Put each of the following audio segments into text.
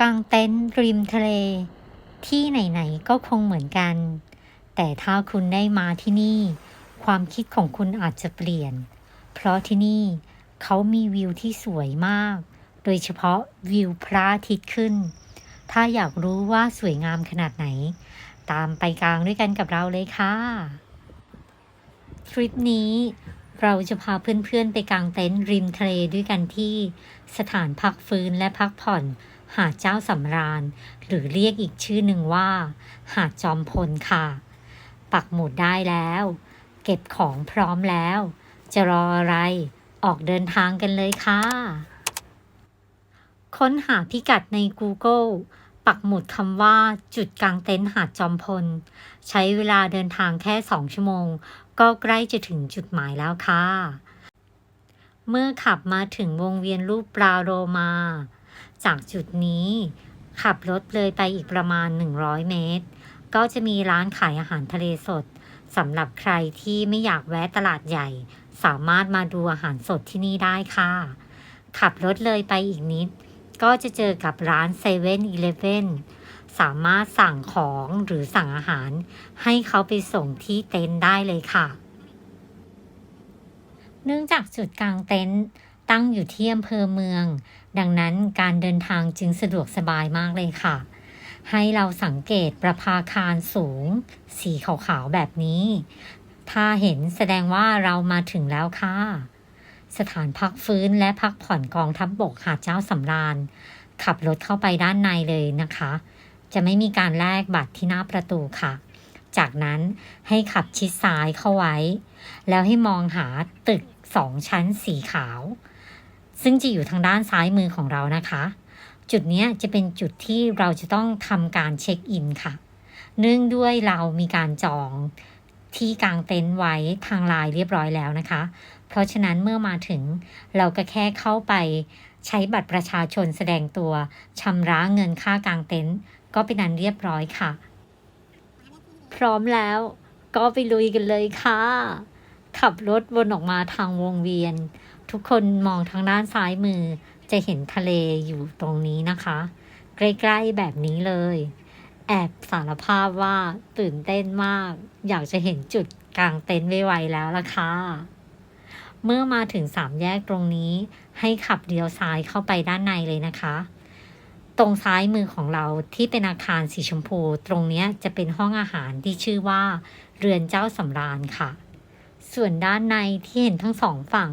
กางเต็นท์ริมทะเล ที่ไหนๆก็คงเหมือนกัน แต่ถ้าคุณได้มาที่นี่ ความคิดของคุณอาจจะเปลี่ยน เพราะที่นี่เขามีวิวที่สวยมาก โดยเฉพาะวิวพระอาทิตย์ขึ้น ถ้าอยากรู้ว่าสวยงามขนาดไหน ตามไปกลางด้วยกันกับเราเลยค่ะ ทริปนี้เราจะพาเพื่อนๆ ไปกางเต็นท์ริมทะเลด้วยกันที่สถานพักฟื้นและพักผ่อน หาดเจ้าสำราญ หรือเรียกอีกชื่อหนึ่งว่า หาดจอมพลค่ะ ปักหมุดได้แล้ว เก็บของพร้อมแล้ว จะรออะไรออกเดินทางกันเลยค่ะ ค้นหาพิกัดใน Google ปักหมุดคำว่าจุดกลางเต็นท์หาดจอมพล ใช้เวลาเดินทางแค่2ชั่วโมง ก็ใกล้จะถึงจุดหมายแล้วค่ะ เมื่อขับมาถึงวงเวียนรูปปลาโรมา จากจุดนี้ ขับรถเลยไปอีกประมาณ 100 เมตร ก็จะมีร้านขายอาหารทะเลสดสำหรับใครที่ไม่อยากแวะตลาดใหญ่ สามารถมาดูอาหารสดที่นี่ได้ค่ะ ขับรถเลยไปอีกนิด ก็จะเจอกับร้าน7 e เ e ่ e อีเลสามารถสั่งของหรือสั่งอาหาร ให้เขาไปส่งที่เต็นท์ได้เลยค่ะ เนื่องจากจุดกลางเต็นท์ ตั้งอยู่ที่อำเภอเมือง ดังนั้นการเดินทางจึงสะดวกสบายมากเลยค่ะ ให้เราสังเกตประภาคารสูง สีขาวๆแบบนี้ ถ้าเห็นแสดงว่าเรามาถึงแล้วค่ะ สถานพักฟื้นและพักผ่อนกองทัพบบกหาดเจ้าสำราญ ขับรถเข้าไปด้านในเลยนะคะ จะไม่มีการแลกบัตรที่หน้าประตูค่ะจากนั้นให้ขับชิดซ้ายเข้าไว้ แล้วให้มองหาตึกสองชั้นสีขาว ซึ่งจะอยู่ทางด้านซ้ายมือของเรานะคะ จุดนี้จะเป็นจุดที่เราจะต้องทำการเช็คอินค่ะ เนื่องด้วยเรามีการจองที่กางเต็นท์ไว้ทางไลน์เรียบร้อยแล้วนะคะ เพราะฉะนั้นเมื่อมาถึงเราก็แค่เข้าไปใช้บัตรประชาชนแสดงตัวชำระเงินค่ากางเต็นท์ก็เป็นอันเรียบร้อยค่ะ พร้อมแล้วก็ไปลุยกันเลยค่ะ ขับรถวนออกมาทางวงเวียน ทุกคนมองทางด้านซ้ายมือจะเห็นทะเลอยู่ตรงนี้นะคะ ใกล้ๆแบบนี้เลย แอบสารภาพว่าตื่นเต้นมาก อยากจะเห็นจุดกลางเต็นท์ไวๆแล้วล่ะค่ะเมื่อมาถึงสามแยกตรงนี้ ให้ขับเลี้ยวซ้ายเข้าไปด้านในเลยนะคะ ตรงซ้ายมือของเราที่เป็นอาคารสีชมพู ตรงนี้จะเป็นห้องอาหารที่ชื่อว่า เรือนเจ้าสำราญค่ะ ส่วนด้านในที่เห็นทั้งสองฝั่ง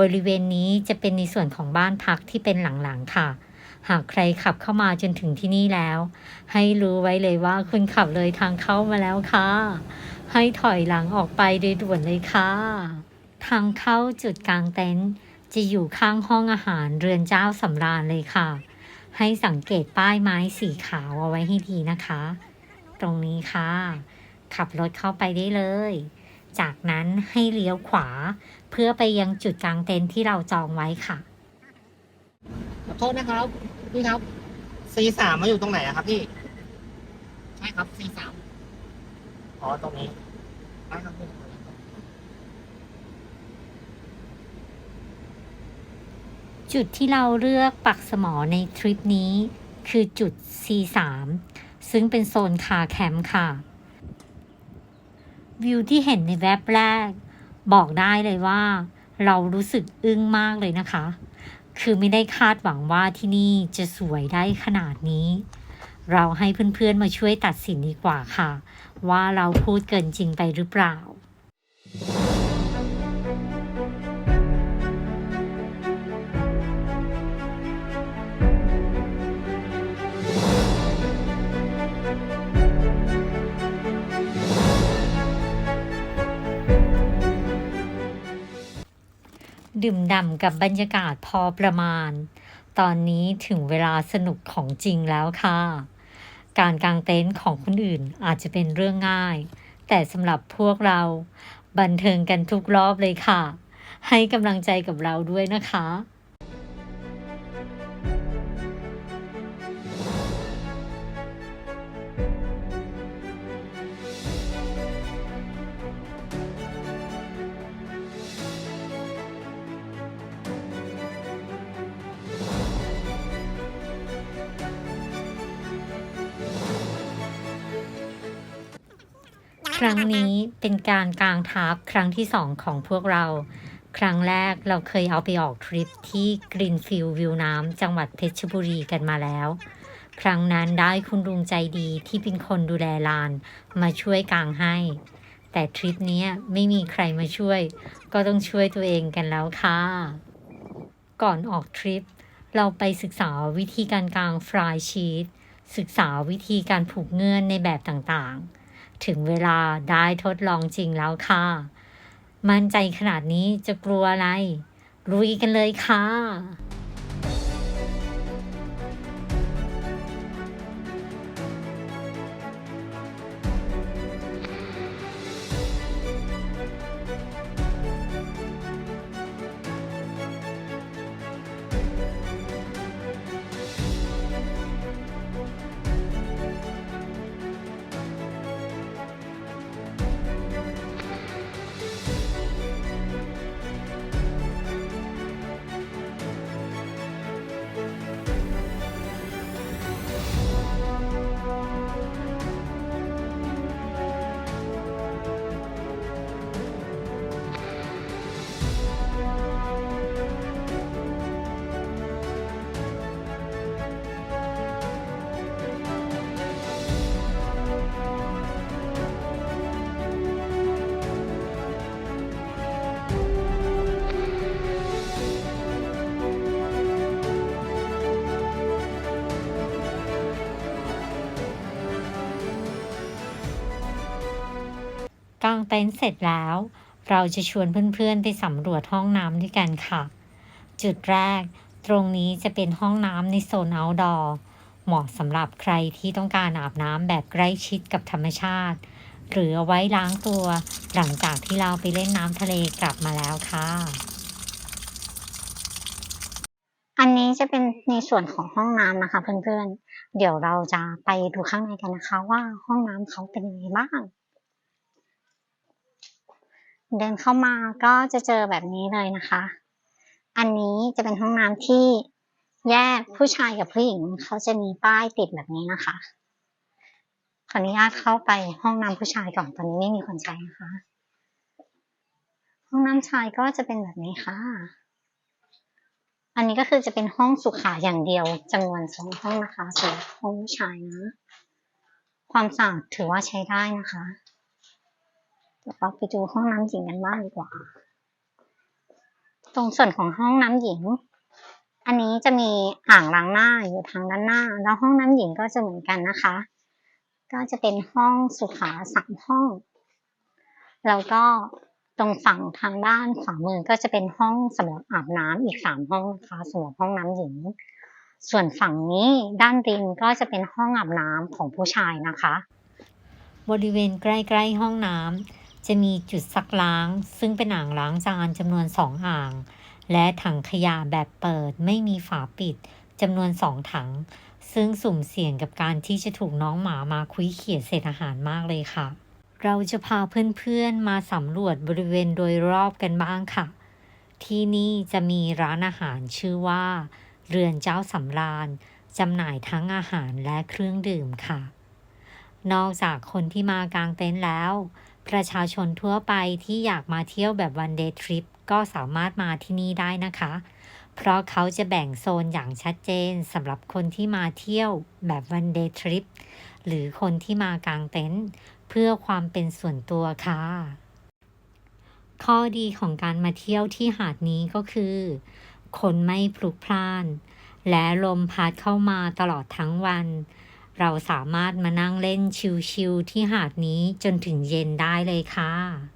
บริเวณนี้จะเป็นในส่วนของบ้านพักที่เป็นหลังๆค่ะ หากใครขับเข้ามาจนถึงที่นี่แล้ว ให้รู้ไว้เลยว่าคุณขับเลยทางเข้ามาแล้วค่ะ ให้ถอยหลังออกไปโดยด่วนเลยค่ะ ทางเข้าจุดกลางเต็นท์จะอยู่ข้างห้องอาหารเรือนเจ้าสำราญเลยค่ะ ให้สังเกตป้ายไม้สีขาวเอาไว้ให้ดีนะคะ ตรงนี้ค่ะ ขับรถเข้าไปได้เลย จากนั้นให้เลี้ยวขวา เพื่อไปยังจุดกลางเต็นท์ที่เราจองไว้ค่ะขอโทษนะครับพี่ครับ C3 มาอยู่ตรงไหนอะครับพี่ ใช่ครับ C3 อ๋อตรงนี้ได้ครับพี่จุดที่เราเลือกปักสมอในทริปนี้ คือจุด C3 ซึ่งเป็นโซนคาร์แคมป์ค่ะ วิวที่เห็นในแวบแรก บอกได้เลยว่า เรารู้สึกอึ้งมากเลยนะคะ คือไม่ได้คาดหวังว่าที่นี่จะสวยได้ขนาดนี้ เราให้เพื่อนๆมาช่วยตัดสินดีกว่าค่ะ ว่าเราพูดเกินจริงไปหรือเปล่า ดื่มด่ำกับบรรยากาศพอประมาณ ตอนนี้ถึงเวลาสนุกของจริงแล้วค่ะ การกางเต็นท์ของคนอื่นอาจจะเป็นเรื่องง่าย แต่สำหรับพวกเรา บันเทิงกันทุกรอบเลยค่ะ ให้กำลังใจกับเราด้วยนะคะ ครั้งนี้เป็นการกางทัพครั้งที่สองของพวกเรา ครั้งแรกเราเคยเอาไปออกทริปที่กรีนฟิลวิวน้ำจังหวัดเพชรบุรีกันมาแล้ว ครั้งนั้นได้คุณลุงใจดีที่เป็นคนดูแลลาน มาช่วยกางให้ แต่ทริปนี้ไม่มีใครมาช่วย ก็ต้องช่วยตัวเองกันแล้วค่ะ ก่อนออกทริป เราไปศึกษาวิธีการกางฟรายชีตศึกษาวิธีการผูกเงื่อนในแบบต่างๆ ถึงเวลาได้ทดลองจริงแล้วค่ะ มั่นใจขนาดนี้จะกลัวอะไร ลุยกันเลยค่ะ กางเต็นท์เสร็จแล้ว เราจะชวนเพื่อนๆไปสำรวจห้องน้ำด้วยกันค่ะ จุดแรกตรงนี้จะเป็นห้องน้ำในโซน outdoor เหมาะสำหรับใครที่ต้องการอาบน้ำแบบใกล้ชิดกับธรรมชาติ หรือเอาไว้ล้างตัว หลังจากที่เราไปเล่นน้ำทะเลกลับมาแล้วค่ะ อันนี้จะเป็นในส่วนของห้องน้ำนะคะเพื่อนๆ เดี๋ยวเราจะไปดูข้างในกันนะคะว่าห้องน้ำเขาเป็นยังไงบ้าง เดินเข้ามาก็จะเจอแบบนี้เลยนะคะ อันนี้จะเป็นห้องน้ำที่แยกผู้ชายกับผู้หญิงเขาจะมีป้ายติดแบบนี้นะคะ ขออนุญาตเข้าไปห้องน้ำผู้ชายก่อนตอนนี้ไม่มีคนใช้นะคะ ห้องน้ำชายก็จะเป็นแบบนี้ค่ะ อันนี้ก็คือจะเป็นห้องสุขาอย่างเดียวจำนวนสองห้องนะคะสำหรับห้องผู้ชายนะ ความสะอาดถือว่าใช้ได้นะคะ เดี๋ยวเราไปดูห้องน้ำหญิงกันบ้างดีกว่า ตรงส่วนของห้องน้ำหญิง อันนี้จะมีอ่างล้างหน้าอยู่ทางด้านหน้า แล้วห้องน้ำหญิงก็จะเหมือนกันนะคะ ก็จะเป็นห้องสุขาสามห้อง แล้วก็ตรงฝั่งทางด้านขวามือก็จะเป็นห้องสำหรับอาบน้ำอีกสามห้องนะคะสำหรับห้องน้ำหญิง ส่วนฝั่งนี้ด้านริมก็จะเป็นห้องอาบน้ำของผู้ชายนะคะ บริเวณใกล้ๆห้องน้ำ จะมีจุดซักล้าง ซึ่งเป็นอ่างล้างจานจำนวนสองอ่าง และถังขยะแบบเปิดไม่มีฝาปิดจำนวนสองถัง ซึ่งสุ่มเสี่ยงกับการที่จะถูกน้องหมามาคุยเขี่ยเศษอาหารมากเลยค่ะ เราจะพาเพื่อนๆมาสำรวจบริเวณโดยรอบกันบ้างค่ะ ที่นี่จะมีร้านอาหารชื่อว่า เรือนเจ้าสำราญจำหน่ายทั้งอาหารและเครื่องดื่มค่ะ นอกจากคนที่มากางเต็นท์แล้ว ประชาชนทั่วไปที่อยากมาเที่ยวแบบวันเดย์ทริปก็สามารถมาที่นี่ได้นะคะ เพราะเขาจะแบ่งโซนอย่างชัดเจนสำหรับคนที่มาเที่ยวแบบวันเดย์ทริปหรือคนที่มากางเต็นท์เพื่อความเป็นส่วนตัวค่ะ ข้อดีของการมาเที่ยวที่หาดนี้ก็คือ คนไม่พลุกพล่าน และลมพัดเข้ามาตลอดทั้งวัน เราสามารถมานั่งเล่นชิลๆที่หาดนี้จนถึงเย็นได้เลยค่ะ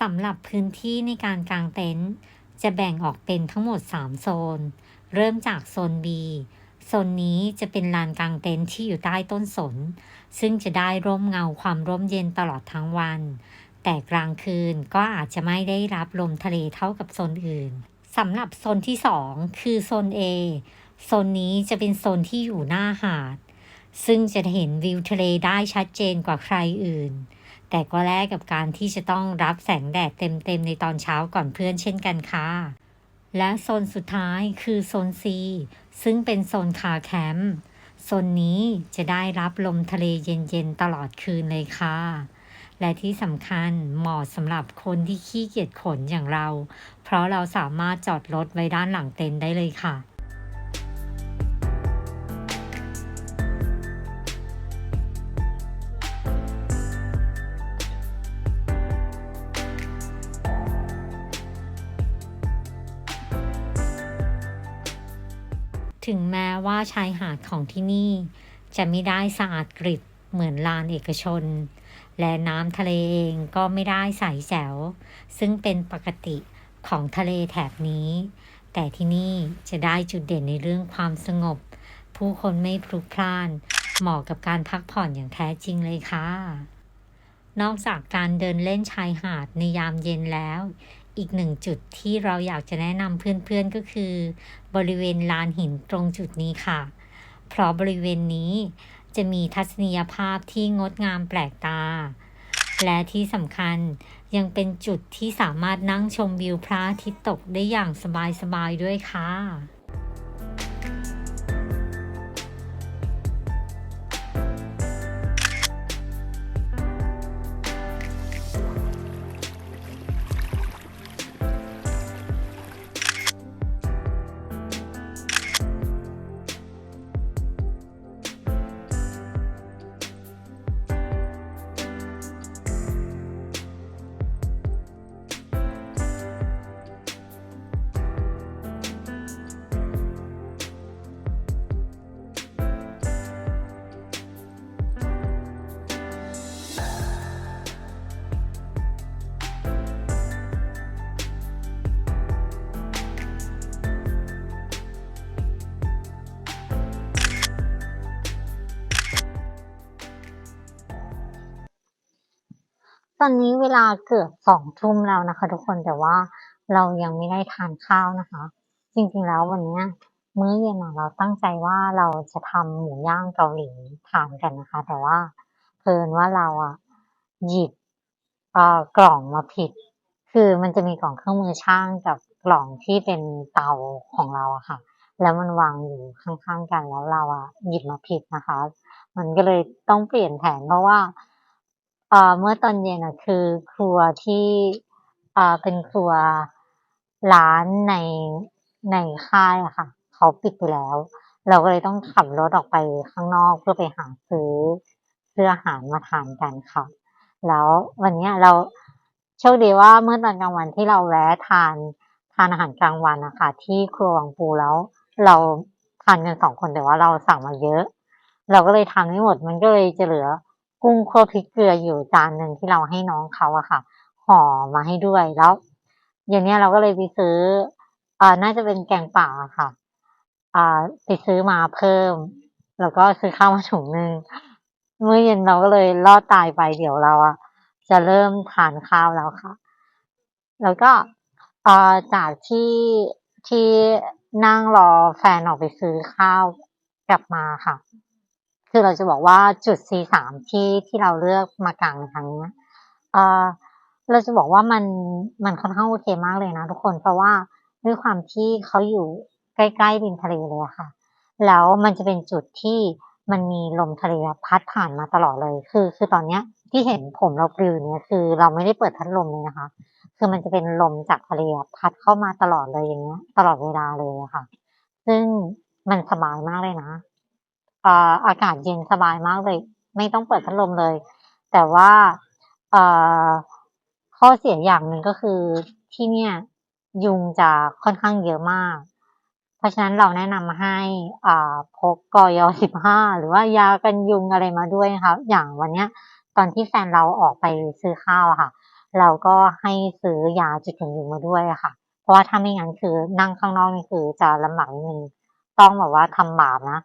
สำหรับพื้นที่ในการกางเต็นท์จะแบ่งออกเป็นทั้งหมด 3 โซน เริ่มจากโซน B โซนนี้จะเป็นลานกางเต็นท์ที่อยู่ใต้ต้นสน ซึ่งจะได้ร่มเงาความร่มเย็นตลอดทั้งวัน แต่กลางคืนก็อาจจะไม่ได้รับลมทะเลเท่ากับโซนอื่นสำหรับโซนที่ 2 คือโซน A โซนนี้จะเป็นโซนที่อยู่หน้าหาด ซึ่งจะเห็นวิวทะเลได้ชัดเจนกว่าใครอื่น แต่ก็แลกกับการที่จะต้องรับแสงแดดเต็มๆในตอนเช้าก่อนเพื่อนเช่นกันค่ะ และโซนสุดท้ายคือโซน C ซึ่งเป็นโซนคาแคมป์โซนนี้จะได้รับลมทะเลเย็นๆตลอดคืนเลยค่ะ และที่สำคัญเหมาะสำหรับคนที่ขี้เกียจขนอย่างเรา เพราะเราสามารถจอดรถไว้ด้านหลังเต็นท์ได้เลยค่ะ ถึงแม้ว่าชายหาดของที่นี่ จะไม่ได้สะอาดกริบเหมือนลานเอกชน และน้ำทะเลเองก็ไม่ได้ใสแจ๋ว ซึ่งเป็นปกติของทะเลแถบนี้ แต่ที่นี่จะได้จุดเด่นในเรื่องความสงบ ผู้คนไม่พลุกพล่าน เหมาะกับการพักผ่อนอย่างแท้จริงเลยค่ะ นอกจากการเดินเล่นชายหาดในยามเย็นแล้ว อีกหนึ่งจุดที่เราอยากจะแนะนำเพื่อนๆก็คือ บริเวณลานหินตรงจุดนี้ค่ะ เพราะบริเวณนี้จะมีทัศนียภาพที่งดงามแปลกตา และที่สำคัญยังเป็นจุดที่สามารถนั่งชมวิวพระอาทิตย์ตกได้อย่างสบายๆด้วยค่ะ ตอนนี้เวลาเกือบสองทุ่มแล้วนะคะ ทุกคนแต่ว่าเรายังไม่ได้ทานข้าวนะคะ จริงๆแล้ววันนี้มื้อเย็นอะเราตั้งใจว่าเราจะทำหมูย่างเกาหลีทานกันนะคะ แต่ว่าเพลินว่าเราอะหยิบอ่อกล่องมาผิด คือมันจะมีกล่องเครื่องมือช่างกับกล่องที่เป็นเตาของเราอะค่ะ แล้วมันวางอยู่ข้างๆกันแล้วเราอะหยิบมาผิดนะคะ มันก็เลยต้องเปลี่ยนแผนเพราะว่า เอ่อเมื่อตอนเย็นอะคือครัวที่เอ่อเป็นครัวร้านในในค่ายอะค่ะ เขาปิดไปแล้ว เราก็เลยต้องขับรถออกไปข้างนอกเพื่อไปหาซื้อซื้ออาหารมาทานกันค่ะ แล้ววันเนี้ยเราโชคดีว่าเมื่อตอนกลางวันที่เราแวะทานทานอาหารกลางวันนะคะที่ครัววังปูแล้ว เราทานกันสองคนแต่ว่าเราสั่งมาเยอะ เราก็เลยทานไม่หมดมันก็เลยจะเหลือ กุ้งคั่วพริกเกลืออยู่จานหนึ่งที่เราให้น้องเขาอะค่ะ ห่อมาให้ด้วยแล้วอย่างนี้เราก็เลยไปซื้ออ่าน่าจะเป็นแกงป่าอะค่ะอ่าไปซื้อมาเพิ่ม แล้วก็ซื้อข้าวมาถุงหนึ่งเมื้อเย็นเราก็เลยรอดตายไปเดี๋ยวเราอะจะเริ่มทานข้าวแล้วค่ะ แล้วก็อ่อจากที่ที่นั่งรอแฟนออกไปซื้อข้าวกลับมาค่ะ คือเราจะบอกว่าจุด C3 ที่ที่เราเลือกมากางในครั้งนี้เออเราจะบอกว่ามันมันค่อนข้างโอเคมากเลยนะทุกคน เพราะว่าด้วยความที่เขาอยู่ใกล้ๆริมทะเลเลยค่ะ แล้วมันจะเป็นจุดที่มันมีลมทะเลพัดผ่านมาตลอดเลย คือ คือตอนเนี้ยที่เห็นผมเราปลิวเนี่ยคือเราไม่ได้เปิดพัดลมเลยนะคะ คือมันจะเป็นลมจากทะเลพัดเข้ามาตลอดเลยอย่างเงี้ย ตลอดเวลาเลยะค่ะ ซึ่งมันสบายมากเลยนะ อากาศเย็นสบายมากเลย ไม่ต้องเปิดพัดลมเลย แต่ว่าข้อเสียอย่างหนึ่งก็คือที่เนี่ยยุงจะค่อนข้างเยอะมาก เพราะฉะนั้นเราแนะนำให้พกกอยสิบห้าหรือว่ายากันยุงอะไรมาด้วยนะคะอย่างวันเนี้ย ตอนที่แฟนเราออกไปซื้อข้าวอะค่ะ เราก็ให้ซื้อยาจุดกันยุงมาด้วยค่ะ เพราะว่าถ้าไม่งั้นคือนั่งข้างนอกนี่คือจะลำบากนิดนึงต้องแบบว่าทำบาปนะ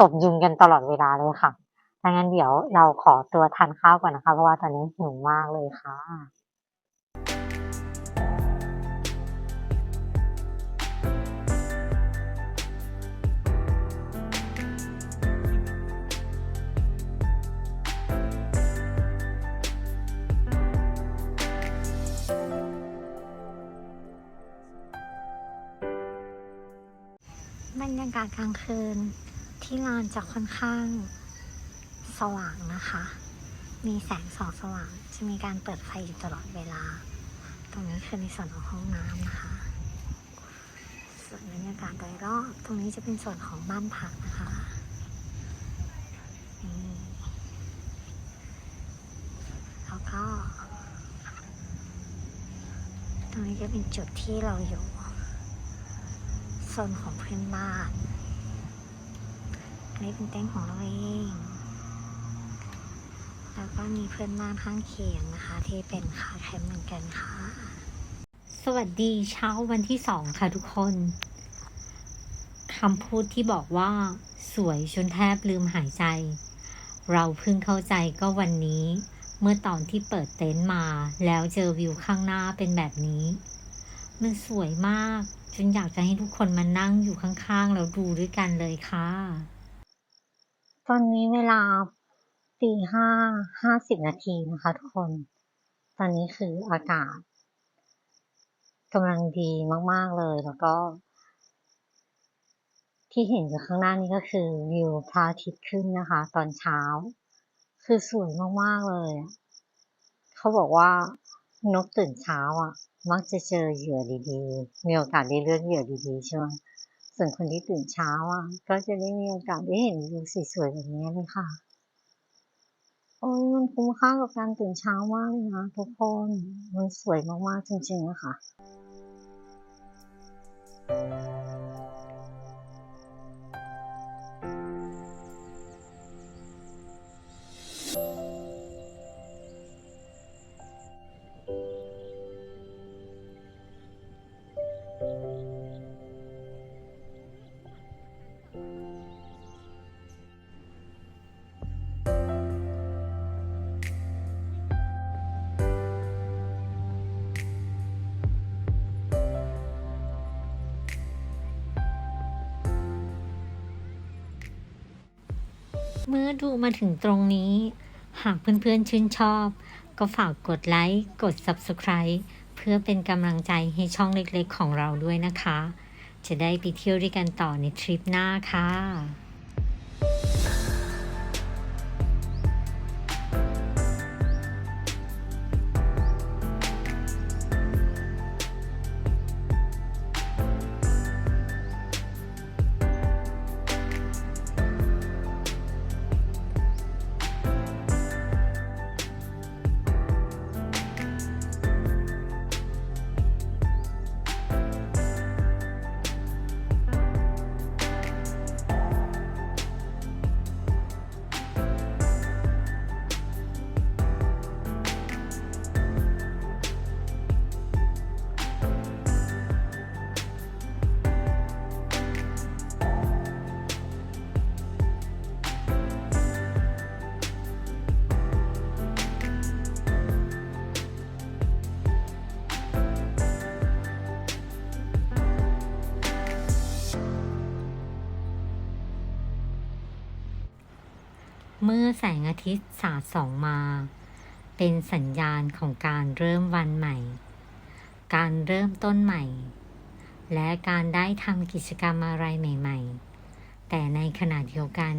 ตบยุงกันตลอดเวลาเลยค่ะดังนั้นเดี๋ยวเราขอตัวทานข้าวก่อนนะคะ เพราะว่าตอนนี้หิวมากเลยค่ะบรรยากาศกลางคืน ที่ลานจะค่อนข้างสว่างนะคะ มีแสงส่องสว่าง จะมีการเปิดไฟอยู่ตลอดเวลา ตรงนี้คือในส่วนของห้องน้ำนะคะ ส่วนบรรยากาศโดยรอบ ตรงนี้จะเป็นส่วนของบ้านพักนะคะนี่แล้วก็ ตรงนี้จะเป็นจุดที่เราอยู่ โซนของเพื่อนบ้าน อันนี้เป็นเต็นท์ของเราเอง แล้วก็มีเพื่อนบ้านข้างเคียงนะคะ ที่เป็นคาแคมป์เหมือนกันค่ะ สวัสดีเช้าวันที่สองค่ะทุกคนคำพูดที่บอกว่าสวยจนแทบลืมหายใจ เราเพิ่งเข้าใจก็วันนี้ เมื่อตอนที่เปิดเต็นท์มา แล้วเจอวิวข้างหน้าเป็นแบบนี้ มันสวยมากจนอยากจะให้ทุกคนมานั่งอยู่ข้างๆ แล้วดูด้วยกันเลยค่ะ ตอนนี้เวลาตีห้าห้าสิบนาทีนะคะทุกคน ตอนนี้คืออากาศกำลังดีมาก ๆ เลยแล้วก็ ที่เห็นอยู่ข้างหน้านี้ก็คือวิวพระอาทิตย์ขึ้นนะคะ ตอนเช้า คือสวยมาก ๆ เลย เขาบอกว่านกตื่นเช้าอะ มักจะเจอเหยื่อดีๆ มีโอกาสได้เลือกเหยื่อดีๆ ใช่ไหม ส่วนคนที่ตื่นเช้าอะ ก็จะได้มีโอกาสได้เห็นวิวสวยๆแบบนี้เลยค่ะ โอ้ยมันคุ้มค่ากับการตื่นเช้ามากเลยนะทุกคน มันสวยมากๆจริงๆนะคะ เมื่อดูมาถึงตรงนี้ หากเพื่อนๆชื่นชอบ ก็ฝากกดไลค์ กด Subscribe เพื่อเป็นกำลังใจให้ช่องเล็กๆของเราด้วยนะคะ จะได้ไปเที่ยวด้วยกันต่อในทริปหน้าค่ะ อแสงอาทิตย์สาดส่องมา เป็นสัญญาณของการเริ่มวันใหม่ การเริ่มต้นใหม่ และการได้ทำกิจกรรมอะไรใหม่ ๆ แต่ในขณะเดียวกัน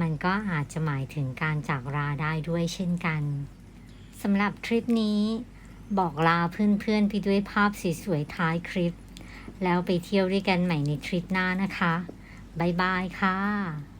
มันก็อาจจะหมายถึงการจากลาได้ด้วยเช่นกันสำหรับทริปนี้ บอกลาเพื่อนๆไปด้วยภาพสวยๆท้ายคลิป แล้วไปเที่ยวด้วยกันใหม่ในทริปหน้านะคะ บ๊ายบายค่ะ